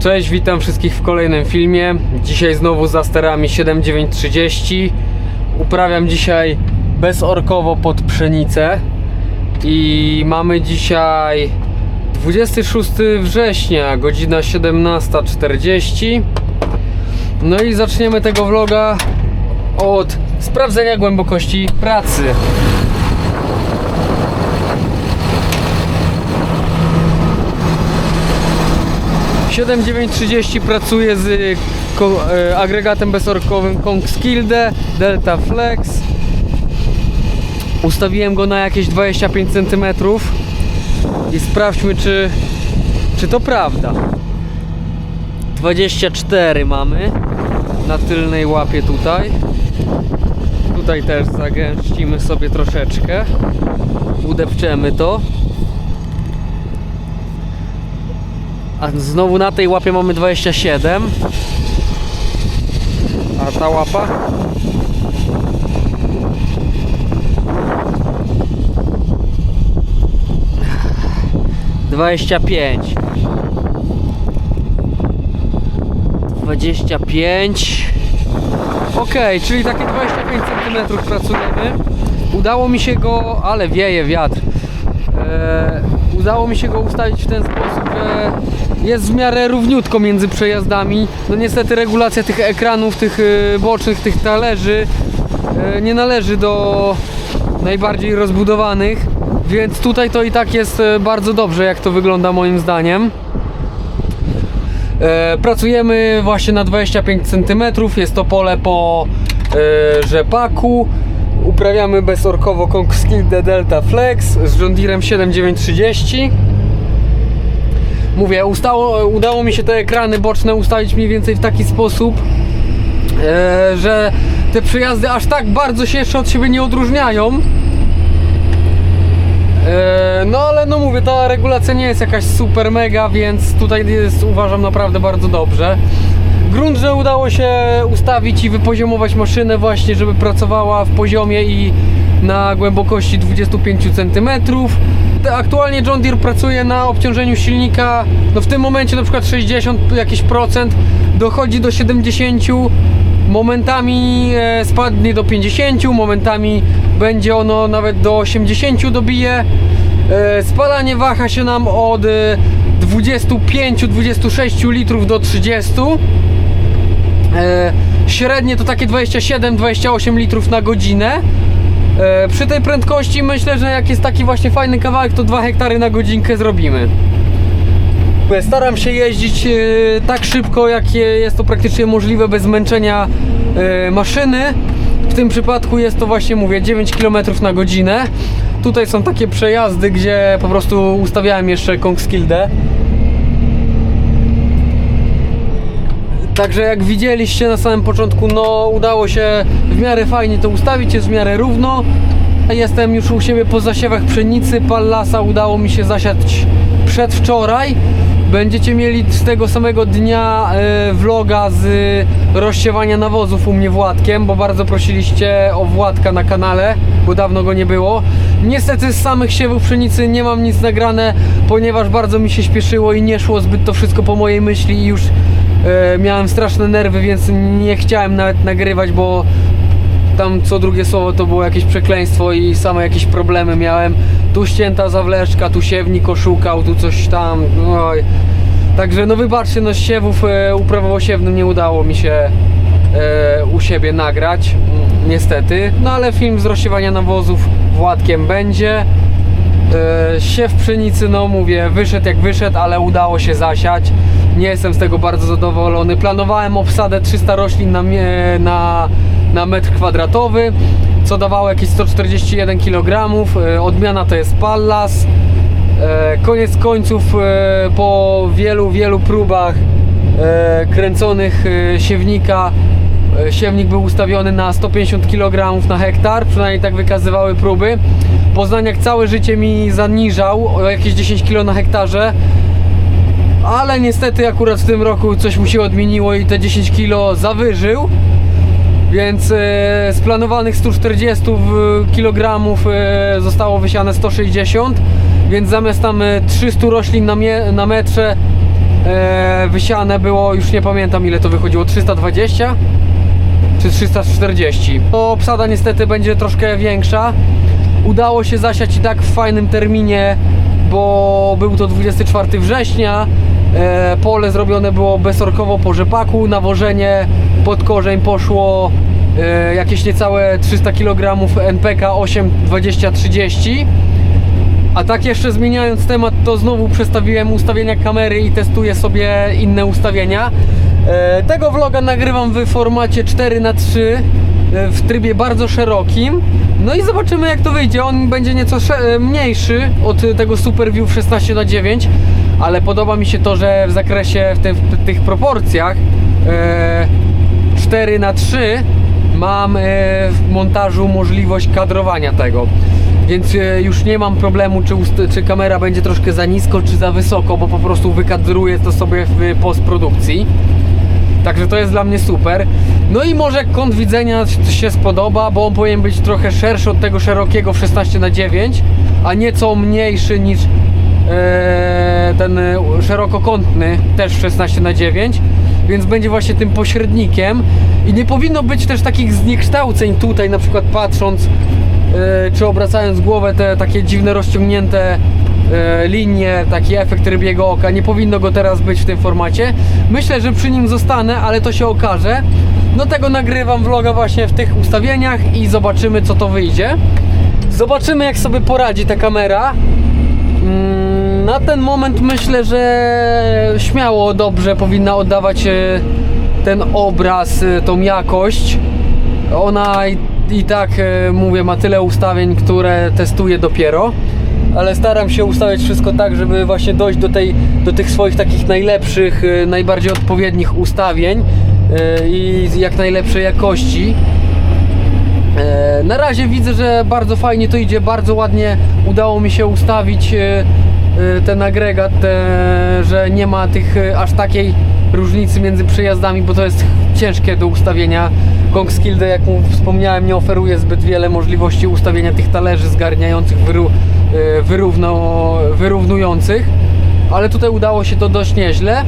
Cześć, witam wszystkich w kolejnym filmie. Dzisiaj znowu za sterami 7930. Uprawiam dzisiaj bezorkowo pod pszenicę. I mamy dzisiaj 26 września, godzina 17.40. No i zaczniemy tego vloga od sprawdzenia głębokości pracy. 7930 pracuję z ko- e, agregatem bezorkowym Kongskilde Delta Flex. Ustawiłem go na jakieś 25 cm i sprawdźmy czy, czy to prawda. 24 mamy na tylnej łapie tutaj. Tutaj też zagęścimy sobie troszeczkę. Udepczemy to. A znowu na tej łapie mamy 27. A ta łapa? Dwadzieścia pięć. Dwadzieścia pięć. Okej, czyli takie 25 cm pracujemy. Udało mi się go, ale wieje wiatr. E, udało mi się go ustawić w ten sposób, że jest w miarę równiutko między przejazdami. No niestety regulacja tych ekranów, tych y, bocznych, tych talerzy y, nie należy do najbardziej rozbudowanych, więc tutaj to i tak jest y, bardzo dobrze, jak to wygląda moim zdaniem. E, pracujemy właśnie na 25 cm. Jest to pole po e, rzepaku. Uprawiamy bezorkowo Kongskilde Delta Flex z John Deerem 7930. Mówię, ustało, udało mi się te ekrany boczne ustawić mniej więcej w taki sposób, e, że te przejazdy aż tak bardzo się jeszcze od siebie nie odróżniają. E, No ale no mówię, ta regulacja nie jest jakaś super mega, więc tutaj jest uważam naprawdę bardzo dobrze. Grunt, że udało się ustawić i wypoziomować maszynę właśnie, żeby pracowała w poziomie i na głębokości 25 cm. Aktualnie John Deere pracuje na obciążeniu silnika, no w tym momencie na przykład 60 jakiś procent, dochodzi do 70 momentami e, spadnie do 50, momentami będzie ono nawet do 80 dobije. E, Spalanie waha się nam od e, 25-26 litrów do 30. E, Średnie to takie 27-28 litrów na godzinę. E, Przy tej prędkości myślę, że jak jest taki właśnie fajny kawałek, to 2 hektary na godzinkę zrobimy. Staram się jeździć e, tak szybko, jak je- jest to praktycznie możliwe, bez zmęczenia e, maszyny. W tym przypadku jest to właśnie, mówię, 9 km na godzinę. Tutaj są takie przejazdy, gdzie po prostu ustawiałem jeszcze Kongskilde. Także jak widzieliście na samym początku, no udało się w miarę fajnie to ustawić, jest w miarę równo. Jestem już u siebie po zasiewach pszenicy, pallasa udało mi się zasiać przedwczoraj. Będziecie mieli z tego samego dnia e, vloga z rozsiewania nawozów u mnie Władkiem, bo bardzo prosiliście o Władka na kanale, bo dawno go nie było. Niestety z samych siewów pszenicy nie mam nic nagrane, ponieważ bardzo mi się śpieszyło i nie szło zbyt to wszystko po mojej myśli i już miałem straszne nerwy, więc nie chciałem nawet nagrywać, bo tam co drugie słowo to było jakieś przekleństwo i same jakieś problemy miałem. Tu ścięta zawleczka, tu siewnik oszukał, tu coś tam. Także no wybaczcie, no siewów e, uprawowo-siewnym nie udało mi się e, u siebie nagrać, mm, niestety. No ale film z rozsiewania nawozów Władkiem będzie. E, Siew pszenicy, no mówię, wyszedł jak wyszedł, ale udało się zasiać. Nie jestem z tego bardzo zadowolony. Planowałem obsadę 300 roślin na, na, na metr kwadratowy, co dawało jakieś 141 kg. E, Odmiana to jest Pallas. E, Koniec końców, po wielu, wielu próbach kręconych siewnika, siewnik był ustawiony na 150 kg na hektar, przynajmniej tak wykazywały próby. Poznaniak całe życie mi zaniżał o jakieś 10 kg na hektarze, ale niestety akurat w tym roku coś mu się odmieniło i te 10 kg zawyżył. Więc e, z planowanych 140 kg e, zostało wysiane 160, więc zamiast tam e, 300 roślin na metrze e, wysiane było, już nie pamiętam ile to wychodziło, 320 czy 340. To obsada niestety będzie troszkę większa. Udało się zasiać i tak w fajnym terminie, bo był to 24 września. E, pole zrobione było bezorkowo po rzepaku, nawożenie pod korzeń poszło e, jakieś niecałe 300 kg NPK 8 20 30. A tak jeszcze zmieniając temat, to znowu przestawiłem ustawienia kamery i testuję sobie inne ustawienia. E, tego vloga nagrywam w formacie 4 na 3 e, w trybie bardzo szerokim. No i zobaczymy jak to wyjdzie. On będzie nieco e, mniejszy od tego Super View 16 na 9 ale podoba mi się to, że w zakresie w, te, w tych proporcjach e, 4 na 3 mam w montażu możliwość kadrowania tego. Więc e, już nie mam problemu, czy, czy kamera będzie troszkę za nisko, czy za wysoko, bo po prostu wykadruję to sobie w postprodukcji. Także to jest dla mnie super. No i może kąt widzenia się spodoba, bo on powinien być trochę szerszy od tego szerokiego w 16 na 9 a nieco mniejszy niż e, ten szerokokątny też w 16 na 9 więc będzie właśnie tym pośrednikiem i nie powinno być też takich zniekształceń tutaj na przykład patrząc czy obracając głowę te takie dziwne rozciągnięte e, linie, taki efekt rybiego oka. Nie powinno go teraz być w tym formacie. Myślę, że przy nim zostanę, ale to się okaże. No tego nagrywam vloga właśnie w tych ustawieniach i zobaczymy co to wyjdzie. Zobaczymy jak sobie poradzi ta kamera. Mm, Na ten moment myślę, że śmiało dobrze powinna oddawać e, ten obraz, e, tą jakość. Ona i, tak, e, mówię, ma tyle ustawień, które testuję dopiero. Ale staram się ustawiać wszystko tak, żeby właśnie dojść do, tej, do tych swoich takich najlepszych, e, najbardziej odpowiednich ustawień e, i jak najlepszej jakości. Na razie widzę, że bardzo fajnie to idzie, bardzo ładnie udało mi się ustawić ten agregat, że nie ma tych aż takiej różnicy między przejazdami, bo to jest ciężkie do ustawienia. Kongskilde, jak wspomniałem, nie oferuje zbyt wiele możliwości ustawienia tych talerzy zgarniających, wyró- e, wyrówno, wyrównujących, ale tutaj udało się to dość nieźle.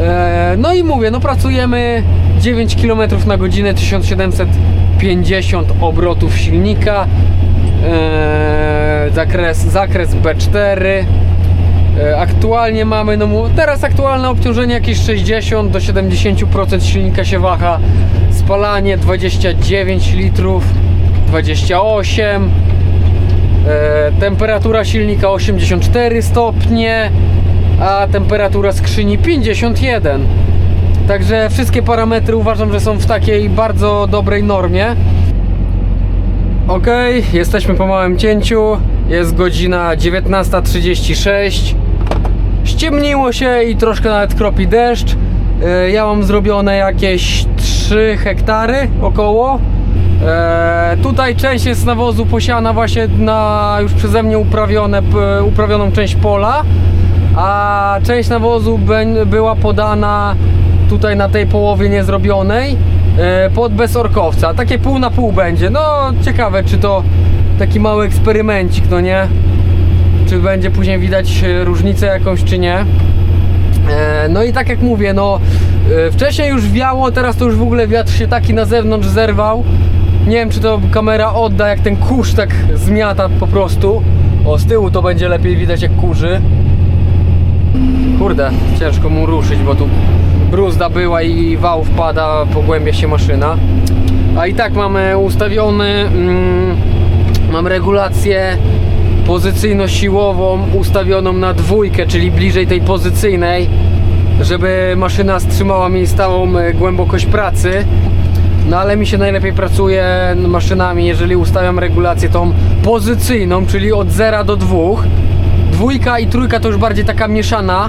E, No i mówię, no pracujemy 9 km na godzinę, 1750 obrotów silnika, e, zakres, zakres B4. E, Aktualnie mamy, no teraz aktualne obciążenie jakieś 60 do 70% silnika się waha, spalanie 29 litrów, 28 E, temperatura silnika 84 stopnie, a temperatura skrzyni 51. Także wszystkie parametry uważam, że są w takiej bardzo dobrej normie. Ok, jesteśmy po małym cięciu. Jest godzina 19.36. Ściemniło się i troszkę nawet kropi deszcz. E, Ja mam zrobione jakieś 3 hektary około. E, tutaj część jest nawozu posiana właśnie na już przeze mnie uprawione, uprawioną część pola, a część nawozu była podana tutaj na tej połowie niezrobionej e, pod bezorkowca. Takie pół na pół będzie. No ciekawe, czy to taki mały eksperymencik, no nie? Czy będzie później widać e, różnicę jakąś, czy nie? E, No i tak jak mówię, no e, wcześniej już wiało, teraz to już w ogóle wiatr się taki na zewnątrz zerwał. Nie wiem czy to kamera odda, jak ten kurz tak zmiata po prostu. O, z tyłu to będzie lepiej widać jak kurzy. Kurde, ciężko mu ruszyć, bo tu bruzda była i wał wpada, pogłębia się maszyna. A i tak mamy ustawiony, mm, mam regulację pozycyjno-siłową ustawioną na dwójkę, czyli bliżej tej pozycyjnej, żeby maszyna strzymała mi stałą e, głębokość pracy. No ale mi się najlepiej pracuje maszynami, jeżeli ustawiam regulację tą pozycyjną, czyli od 0 do 2. Dwójka i trójka to już bardziej taka mieszana,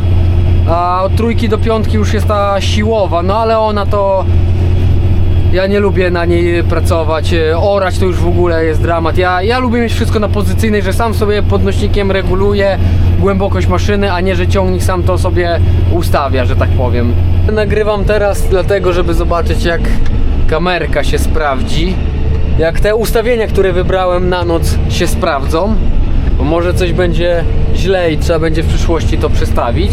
a od trójki do piątki już jest ta siłowa, no ale ona to ja nie lubię na niej pracować. e, Orać to już w ogóle jest dramat. Ja, ja lubię mieć wszystko na pozycyjnej, że sam sobie podnośnikiem reguluję głębokość maszyny, a nie, że ciągnik sam to sobie ustawia, że tak powiem. Nagrywam teraz dlatego, żeby zobaczyć jak kamerka się sprawdzi. Jak te ustawienia, które wybrałem na noc się sprawdzą. Bo może coś będzie źle i trzeba będzie w przyszłości to przestawić.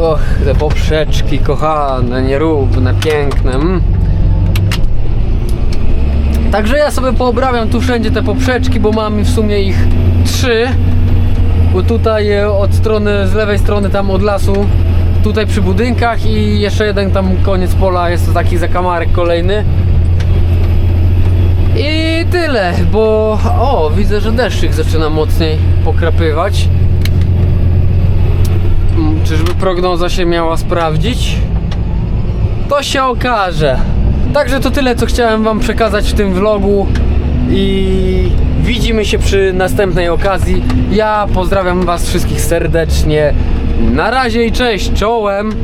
Och, te poprzeczki kochane, nierówne, piękne. Mm. Także ja sobie poobrabiam tu wszędzie te poprzeczki, bo mam w sumie ich trzy. Bo tutaj e, od strony, z lewej strony tam od lasu, tutaj przy budynkach i jeszcze jeden tam koniec pola, jest to taki zakamarek kolejny. I tyle, bo o, widzę, że deszczyk zaczyna mocniej pokrapywać. Prognoza się miała sprawdzić? To się okaże. Także to tyle, co chciałem Wam przekazać w tym vlogu. I widzimy się przy następnej okazji. Ja pozdrawiam Was wszystkich serdecznie. Na razie i cześć, czołem.